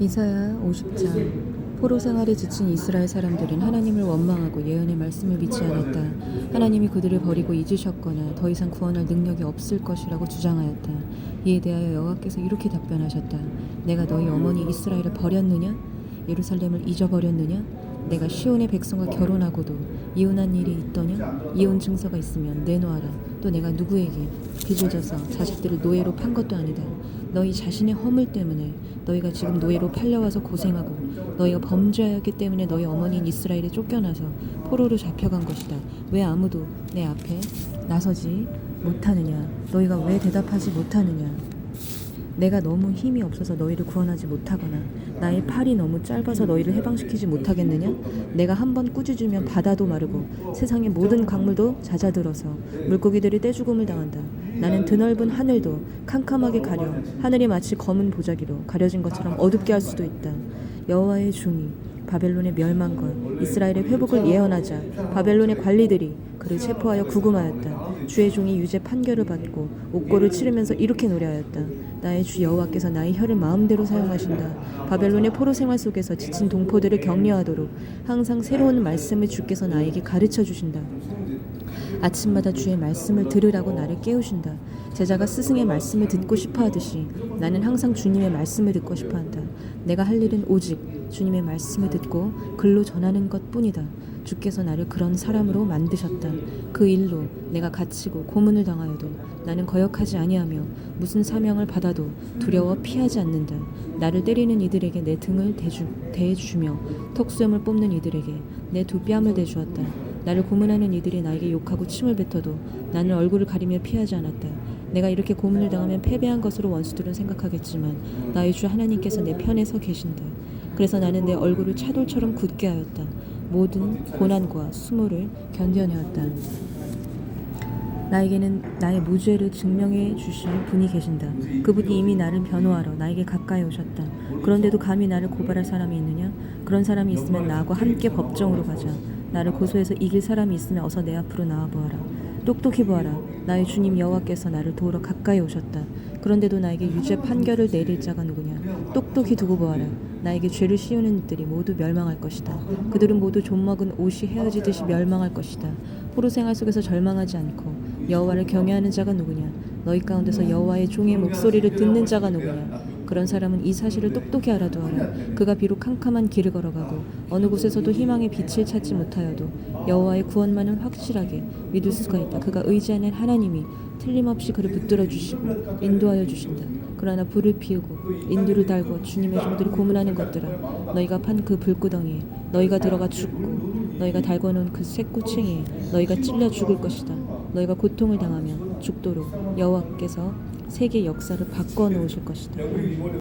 이사야 50장 포로 생활에 지친 이스라엘 사람들은 하나님을 원망하고 예언의 말씀을 믿지 않았다. 하나님이 그들을 버리고 잊으셨거나 더 이상 구원할 능력이 없을 것이라고 주장하였다. 이에 대하여 여호와께서 이렇게 답변하셨다. 내가 너희 어머니 이스라엘을 버렸느냐? 예루살렘을 잊어버렸느냐? 내가 시온의 백성과 결혼하고도 이혼한 일이 있더냐? 이혼 증서가 있으면 내놓아라. 또 내가 누구에게 빚을 져서 자식들을 노예로 판 것도 아니다. 너희 자신의 허물 때문에 너희가 지금 노예로 팔려와서 고생하고 너희가 범죄하였기 때문에 너희 어머니인 이스라엘에 쫓겨나서 포로로 잡혀간 것이다. 왜 아무도 내 앞에 나서지 못하느냐? 너희가 왜 대답하지 못하느냐? 내가 너무 힘이 없어서 너희를 구원하지 못하거나 나의 팔이 너무 짧아서 너희를 해방시키지 못하겠느냐? 내가 한 번 꾸짖으면 바다도 마르고 세상의 모든 강물도 잦아들어서 물고기들이 떼죽음을 당한다. 나는 드넓은 하늘도 캄캄하게 가려 하늘이 마치 검은 보자기로 가려진 것처럼 어둡게 할 수도 있다. 여호와의 중이 바벨론의 멸망과 이스라엘의 회복을 예언하자 바벨론의 관리들이 그를 체포하여 구금하였다. 주의 종이 유죄 판결을 받고 옥고를 치르면서 이렇게 노래하였다. 나의 주 여호와께서 나의 혀를 마음대로 사용하신다. 바벨론의 포로 생활 속에서 지친 동포들을 격려하도록 항상 새로운 말씀을 주께서 나에게 가르쳐 주신다. 아침마다 주의 말씀을 들으라고 나를 깨우신다. 제자가 스승의 말씀을 듣고 싶어 하듯이 나는 항상 주님의 말씀을 듣고 싶어 한다. 내가 할 일은 오직 주님의 말씀을 듣고 글로 전하는 것 뿐이다. 주께서 나를 그런 사람으로 만드셨다. 그 일로 내가 갇히고 고문을 당하여도 나는 거역하지 아니하며 무슨 사명을 받아도 두려워 피하지 않는다. 나를 때리는 이들에게 내 등을 대주, 대주며 턱수염을 뽑는 이들에게 내 두 뺨을 대주었다. 나를 고문하는 이들이 나에게 욕하고 침을 뱉어도 나는 얼굴을 가리며 피하지 않았다. 내가 이렇게 고문을 당하면 패배한 것으로 원수들은 생각하겠지만 나의 주 하나님께서 내 편에 서 계신다. 그래서 나는 내 얼굴을 차돌처럼 굳게 하였다. 모든 고난과 수모를 견뎌내었다. 나에게는 나의 무죄를 증명해 주실 분이 계신다. 그분이 이미 나를 변호하러 나에게 가까이 오셨다. 그런데도 감히 나를 고발할 사람이 있느냐? 그런 사람이 있으면 나하고 함께 법정으로 가자. 나를 고소해서 이길 사람이 있으면 어서 내 앞으로 나와 보아라. 똑똑히 보아라. 나의 주님 여호와께서 나를 도우러 가까이 오셨다. 그런데도 나에게 유죄 판결을 내릴 자가 누구냐? 똑똑히 두고 보아라. 나에게 죄를 씌우는 이들이 모두 멸망할 것이다. 그들은 모두 좀먹은 옷이 헤어지듯이 멸망할 것이다. 포로 생활 속에서 절망하지 않고 여호와를 경외하는 자가 누구냐? 너희 가운데서 여호와의 종의 목소리를 듣는 자가 누구냐? 그런 사람은 이 사실을 똑똑히 알아두어라. 그가 비록 캄캄한 길을 걸어가고 어느 곳에서도 희망의 빛을 찾지 못하여도 여호와의 구원만은 확실하게 믿을 수가 있다. 그가 의지하는 하나님이 틀림없이 그를 붙들어 주시고 인도하여 주신다. 그러나 불을 피우고 인두를 달고 주님의 종들을 고문하는 것들아 너희가 판 그 불구덩이에 너희가 들어가 죽고 너희가 달궈 놓은 그 쇠꼬챙이에 너희가 찔려 죽을 것이다. 너희가 고통을 당하면 죽도록 여호와께서 세계 역사를 바꿔 놓으실 것이다.